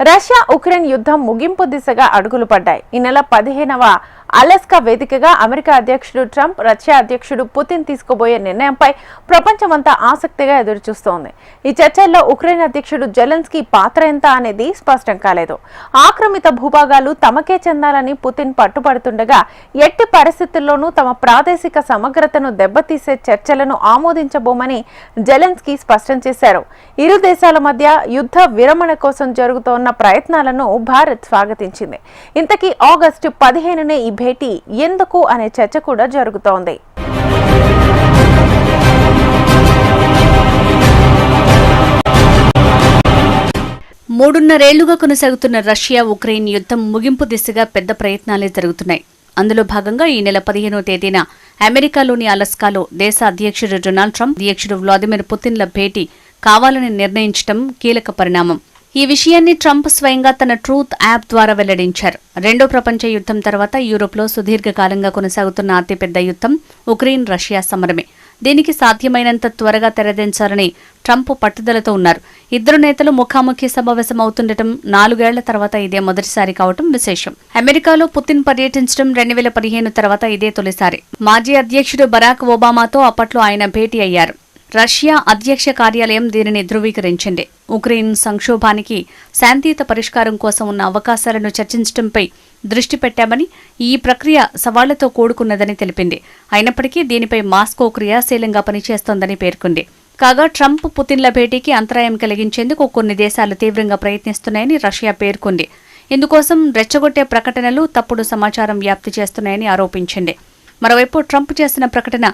Russia Ukraine యుద్ధం ముగింపు దిశగా అడుగులు పడ్డాయి. ఈ నెల పదిహేనవ అలస్కా వేదికగా అమెరికా అధ్యక్షుడు ట్రంప్ రష్యా అధ్యక్షుడు పుతిన్ తీసుకోబోయే నిర్ణయంపై ప్రపంచమంతా ఆసక్తిగా ఎదురుచూస్తోంది. ఈ చర్చల్లో ఉక్రెయిన్ అధ్యక్షుడు జెలెన్స్కీ పాత్ర ఎంత అనేది స్పష్టం కాలేదు. ఆక్రమిత భూభాగాలు తమకే చెందాలని పుతిన్ పట్టుపడుతుండగా ఎట్టి పరిస్థితుల్లోనూ తమ ప్రాదేశిక సమగ్రతను దెబ్బతీసే చర్చలను ఆమోదించబోమని జెలెన్స్కీ స్పష్టం చేశారు. ఇరు దేశాల మధ్య యుద్ధ విరమణ కోసం జరుగుతోన్న ప్రయత్నాలను భారత్ స్వాగతించింది. ఇంతకీ ఆగస్టు పదిహేనునే ఈ భేటీ ఎందుకు అనే చర్చ కూడా జరుగుతోంది. మూడున్నరేళ్ళుగా కొనసాగుతున్న రష్యా ఉక్రెయిన్ యుద్ధం ముగింపు దిశగా పెద్ద ప్రయత్నాలే జరుగుతున్నాయి. అందులో భాగంగా ఈ నెల పదిహేనో తేదీన అమెరికాలోని అలస్కాలో దేశ అధ్యక్షుడు డొనాల్డ్ ట్రంప్ అధ్యక్షుడు వ్లాదిమిర్ పుతిన్ల భేటీ కావాలని నిర్ణయించడం కీలక పరిణామం. ఈ విషయాన్ని ట్రంప్ స్వయంగా తన ట్రూత్ యాప్ ద్వారా వెల్లడించారు. రెండో ప్రపంచ యుద్ధం తర్వాత యూరోప్లో సుదీర్ఘకాలంగా కొనసాగుతున్న అతిపెద్ద యుద్ధం ఉక్రెయిన్ రష్యా సమరమే. దీనికి సాధ్యమైనంత త్వరగా తెరదించాలని ట్రంప్ పట్టుదలతో ఉన్నారు. ఇద్దరు నేతలు ముఖాముఖి సమావేశం అవుతుండటం నాలుగేళ్ళ తర్వాత ఇదే మొదటిసారి కావటం విశేషం. అమెరికాలో పుతిన్ పర్యటించడం రెండు వేల పదిహేను తర్వాత ఇదే తొలిసారి. మాజీ అధ్యక్షుడు బరాక్ ఒబామాతో అప్పట్లో ఆయన భేటీ అయ్యారు. రష్యా అధ్యక్ష కార్యాలయం దీనిని ధృవీకరించింది. ఉక్రెయిన్ సంక్షోభానికి శాంతియుత పరిష్కారం కోసం ఉన్న అవకాశాలను చర్చించడంపై దృష్టి పెట్టామని ఈ ప్రక్రియ సవాళ్ళతో కూడుకున్నదని తెలిపింది. అయినప్పటికీ దీనిపై మాస్కో క్రియాశీలంగా పనిచేస్తోందని పేర్కొంది. కాగా ట్రంప్ పుతిన్ల భేటీకి అంతరాయం కలిగించేందుకు కొన్ని దేశాలు తీవ్రంగా ప్రయత్నిస్తున్నాయని రష్యా పేర్కొంది. ఇందుకోసం రెచ్చగొట్టే ప్రకటనలు తప్పుడు సమాచారం వ్యాప్తి చేస్తున్నాయని ఆరోపించింది. మరోవైపు ట్రంప్ చేసిన ప్రకటన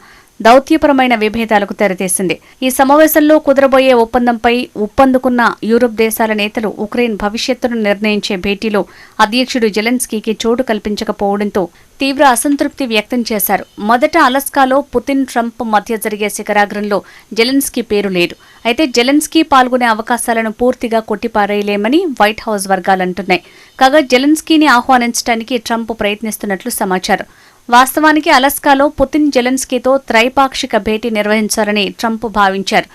దౌత్యపరమైన విభేదాలకు తెరతీసింది. ఈ సమావేశంలో కుదరబోయే ఒప్పందంపై ఒప్పందుకున్న యూరోప్ దేశాల నేతలు ఉక్రెయిన్ భవిష్యత్తును నిర్ణయించే భేటీలో అధ్యక్షుడు జెలెన్స్కీకి చోటు కల్పించకపోవడంతో తీవ్ర అసంతృప్తి వ్యక్తం చేశారు. మొదట అలస్కాలో పుతిన్ ట్రంప్ మధ్య జరిగే శిఖరాగ్రంలో జెలెన్స్కీ పేరు లేదు. అయితే జెలెన్స్కీ పాల్గొనే అవకాశాలను పూర్తిగా కొట్టిపారేయలేమని వైట్ హౌస్ వర్గాలంటున్నాయి కాగా జెలెన్స్కీని ఆహ్వానించడానికి ట్రంప్ ప్రయత్నిస్తున్నట్లు సమాచారం. వాస్తవానికి అలస్కాలో పుతిన్ జెలెన్స్కీతో త్రైపాక్షిక భేటీ నిర్వహించాలని ట్రంప్ భావించారు.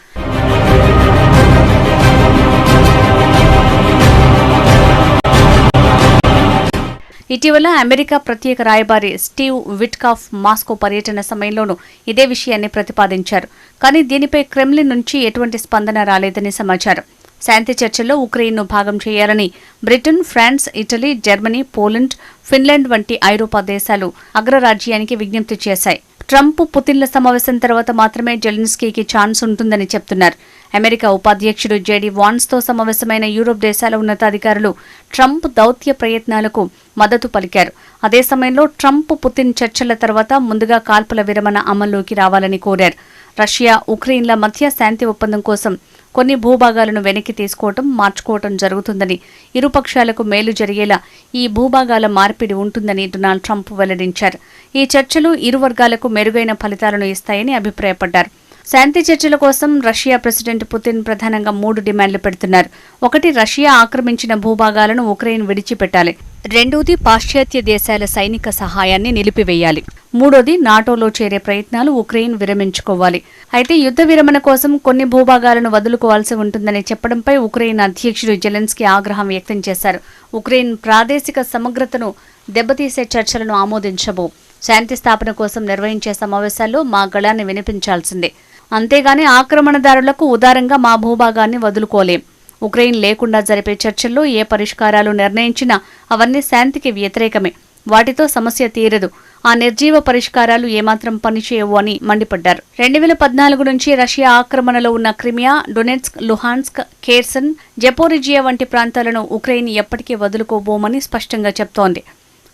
ఇటీవల అమెరికా ప్రత్యేక రాయబారి స్టీవ్ విట్కాఫ్ మాస్కో పర్యటన సమయంలోనూ ఇదే విషయాన్ని ప్రతిపాదించారు. కానీ దీనిపై క్రెమ్లిన్ నుంచి ఎటువంటి స్పందన రాలేదని సమాచారం. శాంతి చర్చల్లో ఉక్రెయిన్ను భాగం చేయాలని Britain France Italy Germany Poland Finland వంటి ఐరోపా దేశాలు అగ్రరాజ్యానికి విజ్ఞప్తి చేశాయి. ట్రంప్ పుతిన్ల సమావేశం తర్వాత మాత్రమే జెలిన్స్కీకి ఛాన్స్ ఉంటుందని చెప్తున్నారు. అమెరికా ఉపాధ్యక్షుడు జేడీ వాన్స్తో సమావేశమైన యూరోప్ దేశాల ఉన్నతాధికారులు ట్రంప్ దౌత్య ప్రయత్నాలకు మద్దతు పలికారు. అదే సమయంలో ట్రంప్ పుతిన్ చర్చల తర్వాత ముందుగా కాల్పుల విరమణ అమల్లోకి రావాలని కోరారు. రష్యా ఉక్రెయిన్ల మధ్య శాంతి ఒప్పందం కోసం కొన్ని భూభాగాలను వెనక్కి తీసుకోవటం మార్చుకోవటం జరుగుతుందని ఇరుపక్షాలకు మేలు జరిగేలా ఈ భూభాగాల మార్పిడి ఉంటుందని డొనాల్డ్ ట్రంప్ వెల్లడించారు. ఈ చర్చలు ఇరు వర్గాలకు మెరుగైన ఫలితాలను ఇస్తాయని అభిప్రాయపడ్డారు. శాంతి చర్చల కోసం రష్యా ప్రెసిడెంట్ పుతిన్ ప్రధానంగా మూడు డిమాండ్లు పెడుతున్నారు. ఒకటి రష్యా ఆక్రమించిన భూభాగాలను ఉక్రెయిన్ విడిచిపెట్టాలి. రెండోది పాశ్చాత్య దేశాల సైనిక సహాయాన్ని నిలిపివేయాలి. మూడోది నాటోలో చేరే ప్రయత్నాలు ఉక్రెయిన్ విరమించుకోవాలి. అయితే యుద్ధ విరమణ కోసం కొన్ని భూభాగాలను వదులుకోవాల్సి ఉంటుందని చెప్పడంపై ఉక్రెయిన్ అధ్యక్షుడు జెలెన్స్కీ ఆగ్రహం వ్యక్తం చేశారు. ఉక్రెయిన్ ప్రాదేశిక సమగ్రతను దెబ్బతీసే చర్చలను ఆమోదించబో శాంతి స్థాపన కోసం నిర్వహించే సమావేశాల్లో మా గళాన్ని వినిపించాల్సిందే. అంతేగాని ఆక్రమణదారులకు ఉదారంగా మా భూభాగాన్ని వదులుకోలేం. ఉక్రెయిన్ లేకుండా జరిపే చర్చల్లో ఏ పరిష్కారాలు నిర్ణయించినా అవన్నీ శాంతికి వ్యతిరేకమే. వాటితో సమస్య తీరదు. ఆ నిర్జీవ పరిష్కారాలు ఏమాత్రం పనిచేయవు అని మండిపడ్డారు. రెండు వేల పద్నాలుగు నుంచి రష్యా ఆక్రమణలో ఉన్న Crimea Donetsk Luhansk Kherson Zaporizhzhia వంటి ప్రాంతాలను ఉక్రెయిన్ ఎప్పటికీ వదులుకోబోమని స్పష్టంగా చెప్తోంది.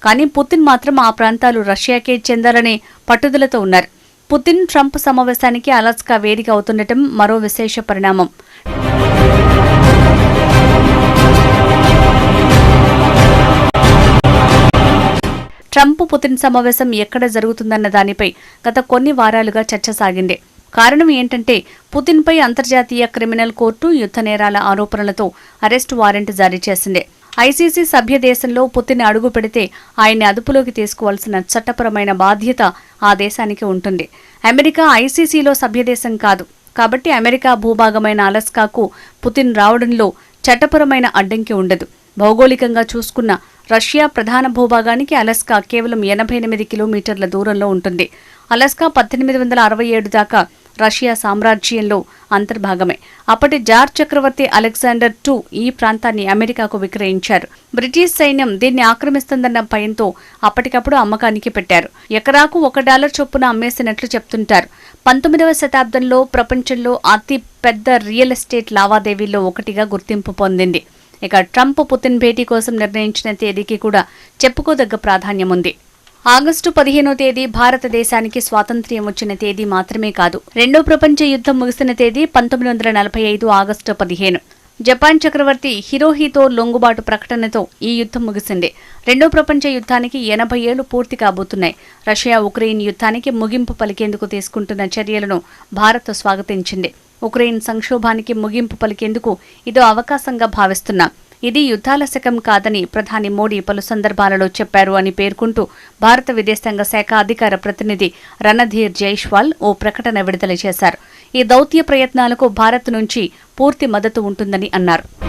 కానీ పుతిన్ మాత్రం ఆ ప్రాంతాలు రష్యాకే చెందాలనే పట్టుదలతో ఉన్నారు. పుతిన్ ట్రంప్ సమావేశానికి అలాస్కా వేదిక అవుతుండటం మరో విశేష పరిణామం. ట్రంప్ పుతిన్ సమావేశం ఎక్కడ జరుగుతుందన్న దానిపై గత కొన్ని వారాలుగా చర్చ సాగింది. కారణం ఏంటంటే పుతిన్పై అంతర్జాతీయ క్రిమినల్ కోర్టు యుద్ధ నేరాల ఆరోపణలతో అరెస్టు వారెంట్ జారీ చేసింది. ఐసీసీ సభ్య దేశంలో పుతిన్ అడుగు పెడితే ఆయన్ని అదుపులోకి తీసుకోవాల్సిన చట్టపరమైన బాధ్యత ఆ దేశానికి ఉంటుంది. అమెరికా ఐసీసీలో సభ్యదేశం కాదు. కాబట్టి అమెరికా భూభాగమైన అలస్కాకు పుతిన్ రావడంలో చట్టపరమైన అడ్డంకి ఉండదు. భౌగోళికంగా చూసుకున్న రష్యా ప్రధాన భూభాగానికి అలస్కా కేవలం ఎనభై ఎనిమిది కిలోమీటర్ల దూరంలో ఉంటుంది. అలస్కా పద్దెనిమిది వందల అరవై ఏడు దాకా రష్యా సామ్రాజ్యంలో అంతర్భాగమే. అప్పటి జార్ చక్రవర్తి అలెగ్జాండర్ టూ ఈ ప్రాంతాన్ని అమెరికాకు విక్రయించారు. బ్రిటిష్ సైన్యం దీన్ని ఆక్రమిస్తుందన్న భయంతో అప్పటికప్పుడు అమ్మకానికి పెట్టారు. ఎకరాకు ఒక డాలర్ చొప్పున అమ్మేసినట్లు చెప్తుంటారు. పంతొమ్మిదవ శతాబ్దంలో ప్రపంచంలో అతి పెద్ద రియల్ ఎస్టేట్ లావాదేవీల్లో ఒకటిగా గుర్తింపు పొందింది. ఇక ట్రంప్ పుతిన్ భేటీ కోసం నిర్ణయించిన తేదీకి కూడా చెప్పుకోదగ్గ ప్రాధాన్యం ఉంది. ఆగస్టు పదిహేనో తేదీ భారతదేశానికి స్వాతంత్ర్యం వచ్చిన తేదీ మాత్రమే కాదు. రెండో ప్రపంచ యుద్ధం ముగిసిన తేదీ పంతొమ్మిది వందల నలభై ఐదు ఆగస్టు పదిహేను. జపాన్ చక్రవర్తి హిరోహితో లొంగుబాటు ప్రకటనతో ఈ యుద్ధం ముగిసింది. రెండో ప్రపంచ యుద్ధానికి ఎనభై ఏళ్ళు పూర్తి కాబోతున్నాయి. రష్యా ఉక్రెయిన్ యుద్ధానికి ముగింపు పలికేందుకు తీసుకుంటున్న చర్యలను భారత్ స్వాగతించింది. ఉక్రెయిన్ సంక్షోభానికి ముగింపు పలికేందుకు ఇదో అవకాశంగా భావిస్తున్నాం. ఇది యుద్ధాల శకం కాదని ప్రధాని మోడీ పలు సందర్భాలలో చెప్పారు అని పేర్కొంటూ భారత విదేశాంగ శాఖ అధికార ప్రతినిధి రణధీర్ జైష్వాల్ ఓ ప్రకటన విడుదల చేశారు. ఈ దౌత్య ప్రయత్నాలకు భారత్ నుంచి పూర్తి మద్దతు ఉంటుందని అన్నారు.